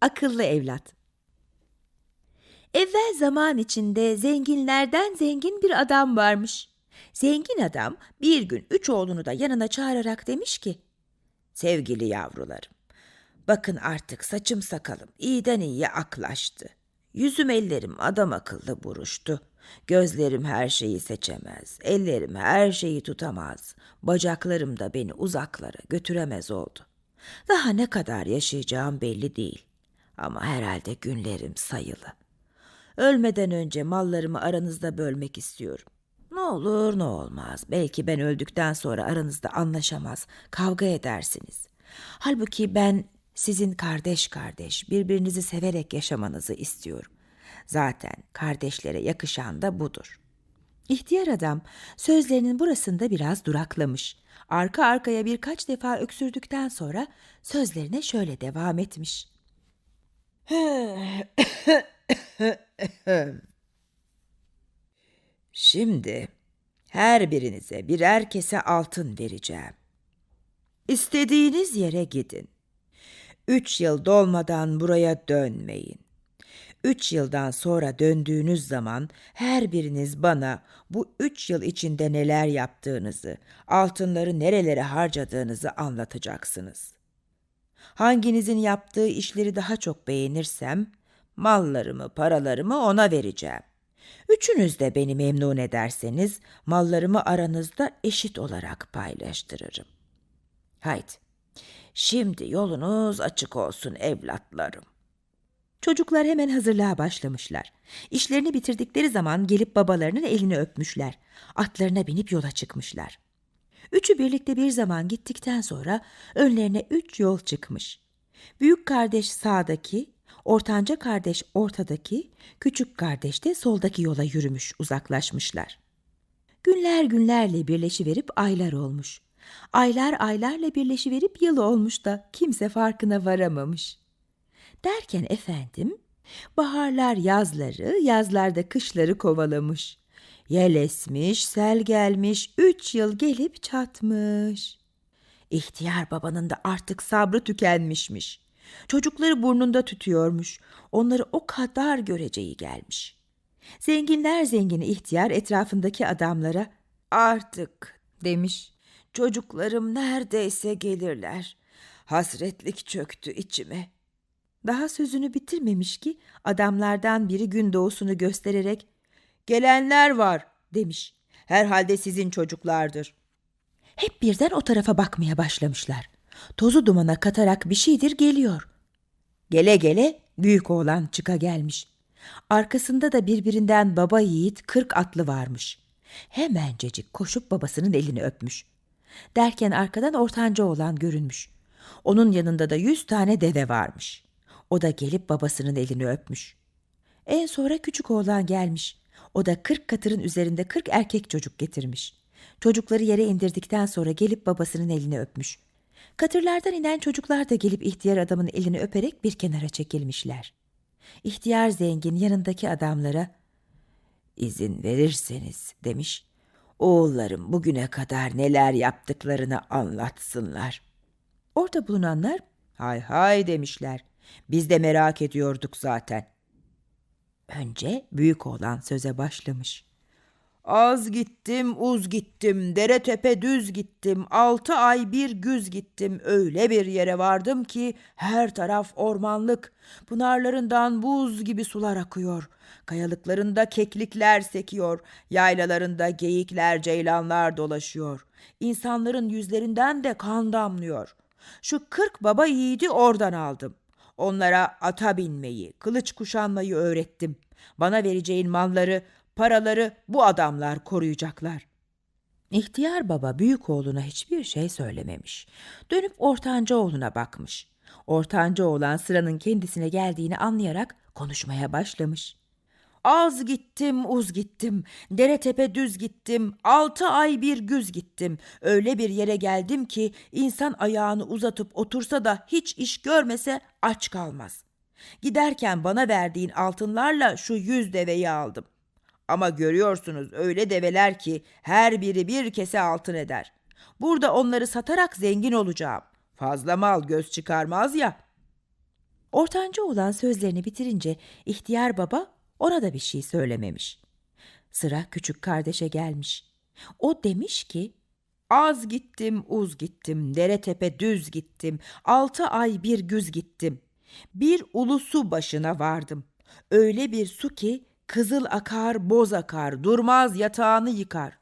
Akıllı evlat. Evvel zaman içinde zenginlerden zengin bir adam varmış. Zengin adam bir gün üç oğlunu da yanına çağırarak demiş ki, Sevgili yavrularım, bakın artık saçım sakalım iyiden iyiye aklaştı. Yüzüm ellerim adam akıllı buruştu. Gözlerim her şeyi seçemez, ellerim her şeyi tutamaz, bacaklarım da beni uzaklara götüremez oldu. Daha ne kadar yaşayacağım belli değil. Ama herhalde günlerim sayılı. Ölmeden önce mallarımı aranızda bölmek istiyorum. Ne olur ne olmaz. Belki ben öldükten sonra aranızda anlaşamaz, kavga edersiniz. Halbuki ben sizin kardeş kardeş, birbirinizi severek yaşamanızı istiyorum. Zaten kardeşlere yakışan da budur. İhtiyar adam sözlerinin burasında biraz duraklamış. Arka arkaya birkaç defa öksürdükten sonra sözlerine şöyle devam etmiş. Şimdi her birinize birer kese altın vereceğim. İstediğiniz yere gidin. Üç yıl dolmadan buraya dönmeyin. Üç yıldan sonra döndüğünüz zaman her biriniz bana bu üç yıl içinde neler yaptığınızı, altınları nerelere harcadığınızı anlatacaksınız. Hanginizin yaptığı işleri daha çok beğenirsem, mallarımı, paralarımı ona vereceğim. Üçünüz de beni memnun ederseniz, mallarımı aranızda eşit olarak paylaştırırım. Haydi, şimdi yolunuz açık olsun evlatlarım. Çocuklar hemen hazırlığa başlamışlar. İşlerini bitirdikleri zaman gelip babalarının elini öpmüşler. Atlarına binip yola çıkmışlar. Üçü birlikte bir zaman gittikten sonra önlerine üç yol çıkmış. Büyük kardeş sağdaki, ortanca kardeş ortadaki, küçük kardeş de soldaki yola yürümüş, uzaklaşmışlar. Günler günlerle birleşiverip aylar olmuş. Aylar aylarla birleşiverip yıl olmuş da kimse farkına varamamış. Derken efendim, baharlar yazları, yazlarda kışları kovalamış. Yel esmiş, sel gelmiş, üç yıl gelip çatmış. İhtiyar babanın da artık sabrı tükenmişmiş. Çocukları burnunda tütüyormuş. Onları o kadar göreceği gelmiş. Zenginler zengini ihtiyar etrafındaki adamlara artık demiş. Çocuklarım neredeyse gelirler. Hasretlik çöktü içime. Daha sözünü bitirmemiş ki adamlardan biri gün doğusunu göstererek "Gelenler var." demiş. Herhalde sizin çocuklardır. Hep birden o tarafa bakmaya başlamışlar. Tozu dumana katarak bir şeydir geliyor. Gele gele büyük oğlan çıka gelmiş. Arkasında da birbirinden baba yiğit kırk atlı varmış. Hemencecik koşup babasının elini öpmüş. Derken arkadan ortanca oğlan görünmüş. Onun yanında da yüz tane deve varmış. O da gelip babasının elini öpmüş. En sonra küçük oğlan gelmiş. O da kırk katırın üzerinde kırk erkek çocuk getirmiş. Çocukları yere indirdikten sonra gelip babasının elini öpmüş. Katırlardan inen çocuklar da gelip ihtiyar adamın elini öperek bir kenara çekilmişler. İhtiyar zengin yanındaki adamlara izin verirseniz demiş. Oğullarım bugüne kadar neler yaptıklarını anlatsınlar. Orada bulunanlar hay hay demişler. Biz de merak ediyorduk zaten. Önce büyük oğlan söze başlamış. Az gittim, uz gittim, dere tepe düz gittim, altı ay bir güz gittim, öyle bir yere vardım ki her taraf ormanlık, pınarlarından buz gibi sular akıyor, kayalıklarında keklikler sekiyor, yaylalarında geyikler, ceylanlar dolaşıyor, insanların yüzlerinden de kan damlıyor. Şu kırk baba yiğidi oradan aldım. Onlara ata binmeyi, kılıç kuşanmayı öğrettim. Bana vereceğin malları, paraları bu adamlar koruyacaklar. İhtiyar baba büyük oğluna hiçbir şey söylememiş. Dönüp ortanca oğluna bakmış. Ortanca oğlan sıranın kendisine geldiğini anlayarak konuşmaya başlamış. Az gittim, uz gittim, dere tepe düz gittim, altı ay bir güz gittim. Öyle bir yere geldim ki insan ayağını uzatıp otursa da hiç iş görmese aç kalmaz. Giderken bana verdiğin altınlarla şu yüz deveyi aldım. Ama görüyorsunuz öyle develer ki her biri bir kese altın eder. Burada onları satarak zengin olacağım. Fazla mal göz çıkarmaz ya.'' Ortanca olan sözlerini bitirince ihtiyar baba ona da bir şey söylememiş. Sıra küçük kardeşe gelmiş. O demiş ki, Az gittim, uz gittim, dere tepe düz gittim, altı ay bir güz gittim. Bir ulu su başına vardım. Öyle bir su ki kızıl akar, boz akar, durmaz yatağını yıkar.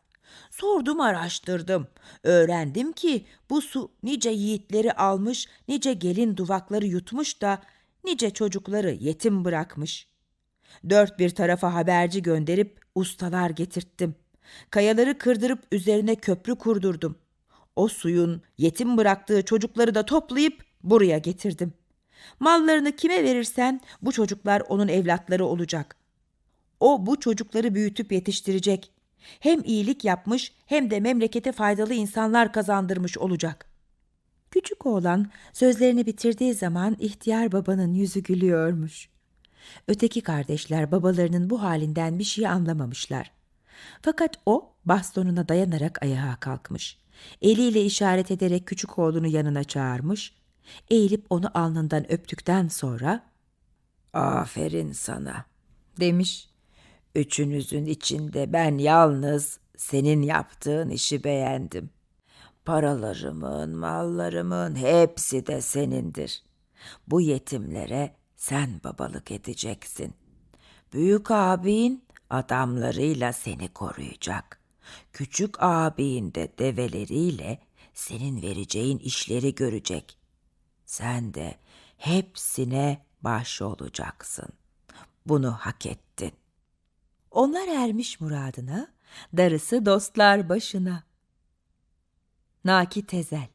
Sordum araştırdım. Öğrendim ki bu su nice yiğitleri almış, nice gelin duvakları yutmuş da nice çocukları yetim bırakmış. Dört bir tarafa haberci gönderip ustalar getirttim. Kayaları kırdırıp üzerine köprü kurdurdum. O suyun yetim bıraktığı çocukları da toplayıp buraya getirdim. Mallarını kime verirsen bu çocuklar onun evlatları olacak. O bu çocukları büyütüp yetiştirecek. Hem iyilik yapmış hem de memlekete faydalı insanlar kazandırmış olacak. Küçük oğlan sözlerini bitirdiği zaman ihtiyar babanın yüzü gülüyormuş. Öteki kardeşler babalarının bu halinden bir şey anlamamışlar. Fakat o bastonuna dayanarak ayağa kalkmış. Eliyle işaret ederek küçük oğlunu yanına çağırmış. Eğilip onu alnından öptükten sonra "Aferin sana." demiş. Üçünüzün içinde ben yalnız senin yaptığın işi beğendim. Paralarımın, mallarımın hepsi de senindir. Bu yetimlere sen babalık edeceksin. Büyük abin adamlarıyla seni koruyacak. Küçük abin de develeriyle senin vereceğin işleri görecek. Sen de hepsine baş olacaksın. Bunu hak ettin. Onlar ermiş muradına, darısı dostlar başına. Naki Tezel